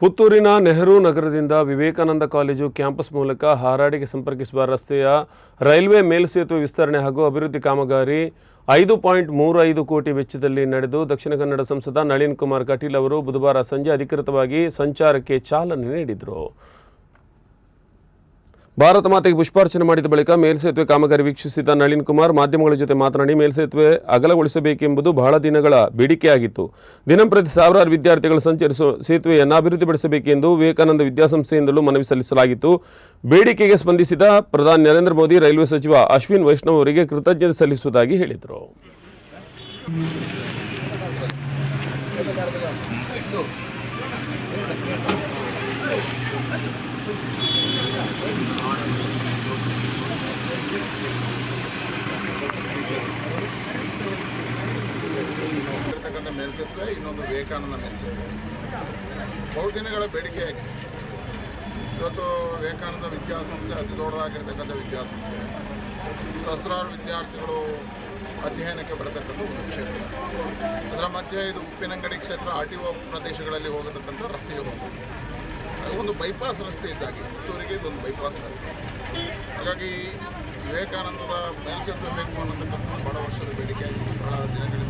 ಪುತ್ತೂರಿನ ನೆಹರು ನಗರದಿಂದ Vivekananda college campus ಮೂಲಕ ಹಾರಾಡಿಗೆ ಸಂಪರ್ಕಿಸುವ ರಸ್ತೆಯ ರೈಲ್ವೆ ಮೇಲ್ಸೇತುವೆ ವಿಸ್ತರಣೆ ಹಾಗೂ ಅಭಿವೃದ್ಧಿ ಕಾಮಗಾರಿ ಐದು ಪಾಯಿಂಟ್ ಮೂರು ಐದು ಕೋಟಿ ವೆಚ್ಚದಲ್ಲಿ ನಡೆದು ದಕ್ಷಿಣ ಕನ್ನಡ ಸಂಸದ ನಳಿನ್ ಕುಮಾರ್ ಕಟೀಲ್ ಅವರು ಬುಧವಾರ ಸಂಜೆ ಅಧಿಕೃತವಾಗಿ ಸಂಚಾರಕ್ಕೆ ಚಾಲನೆ ನೀಡಿದರು. ಭಾರತ ಮಾತೆಗೆ ಪುಷ್ಪಾರ್ಚನೆ ಮಾಡಿದ ಬಳಿಕ ಮೇಲ್ಸೇತುವೆ ಕಾಮಗಾರಿ ವೀಕ್ಷಿಸಿದ ನಳಿನ್ ಕುಮಾರ್ ಮಾಧ್ಯಮಗಳ ಜೊತೆ ಮಾತನಾಡಿ ಮೇಲ್ಸೇತುವೆ ಅಗಲಗೊಳಿಸಬೇಕೆಂಬುದು ಬಹಳ ದಿನಗಳ ಬೇಡಿಕೆಯಾಗಿತ್ತು. ದಿನಂಪ್ರತಿ ಸಾವಿರಾರು ವಿದ್ಯಾರ್ಥಿಗಳು ಸಂಚರಿಸುವ ಸೇತುವೆಯನ್ನು ಅಭಿವೃದ್ಧಿಪಡಿಸಬೇಕೆಂದು ವಿವೇಕಾನಂದ ವಿದ್ಯಾಸಂಸ್ಥೆಯಿಂದಲೂ ಮನವಿ ಸಲ್ಲಿಸಲಾಗಿತ್ತು. ಬೇಡಿಕೆಗೆ ಸ್ಪಂದಿಸಿದ ಪ್ರಧಾನಿ ನರೇಂದ್ರ ಮೋದಿ, ರೈಲ್ವೆ ಸಚಿವ ಅಶ್ವಿನ್ ವೈಷ್ಣವ್ ಅವರಿಗೆ ಕೃತಜ್ಞತೆ ಸಲ್ಲಿಸುವುದಾಗಿ ಹೇಳಿದರು. ಇರ್ತಕ್ಕಂಥ ಮೇಲ್ಸೇತುವೆ, ಇನ್ನೊಂದು ವಿವೇಕಾನಂದ ಮೇಲ್ಸತ್ವ. ಬಹುದಿನಗಳ ಬೇಡಿಕೆಯಾಗಿದೆ. ಇವತ್ತು ವಿವೇಕಾನಂದ ವಿದ್ಯಾಸಂಸ್ಥೆ ಅತಿ ದೊಡ್ಡದಾಗಿರ್ತಕ್ಕಂಥ ವಿದ್ಯಾಸಂಸ್ಥೆ. ಸಹಸ್ರಾರು ವಿದ್ಯಾರ್ಥಿಗಳು ಅಧ್ಯಯನಕ್ಕೆ ಬರತಕ್ಕಂಥ ಒಂದು ಕ್ಷೇತ್ರ. ಅದರ ಮಧ್ಯೆ ಇದು ಉಪ್ಪಿನಂಗಡಿ ಕ್ಷೇತ್ರ, ಆರ್ ಟಿ ಒ ಪ್ರದೇಶಗಳಲ್ಲಿ ಹೋಗತಕ್ಕಂಥ ರಸ್ತೆಗೆ ಹೋಗ್ಬೋದು. ಒಂದು ಬೈಪಾಸ್ ರಸ್ತೆ ಇದ್ದಾಗೆ. ಪುತ್ತೂರಿಗೆ ಇದೊಂದು ಬೈಪಾಸ್ ರಸ್ತೆ. ಹಾಗಾಗಿ ವಿವೇಕಾನಂದದ ಮೇಲ್ಸೇತುವೆ ಬೇಕು ಅನ್ನತಕ್ಕಂಥ